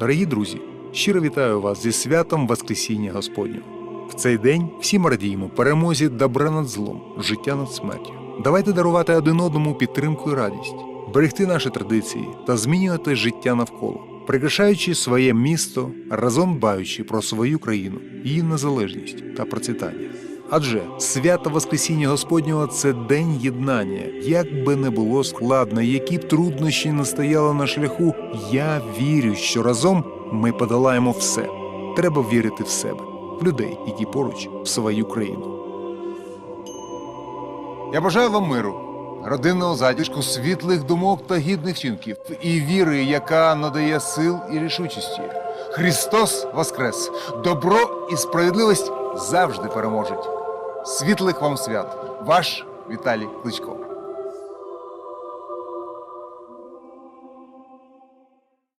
Дорогі друзі, щиро вітаю вас зі святом Воскресіння Господнього. В цей день всі ми радіємо перемозі добра над злом, життя над смертю. Давайте дарувати один одному підтримку і радість, берегти наші традиції та змінювати життя навколо, прикрашаючи своє місто, разом дбаючи про свою країну, її незалежність та процвітання. Адже свято Воскресіння Господнього це день єднання. Як би не було складно, які б труднощі не стояли на шляху, я вірю, що разом ми подолаємо все. Треба вірити в себе, в людей, які поруч, в свою країну. Я бажаю вам миру, родинного затишку, світлих думок та гідних вчинків і віри, яка надає сил і рішучості. Христос Воскрес! Добро і справедливість завжди переможуть. Світлих вам свят! Ваш Віталій Кличко.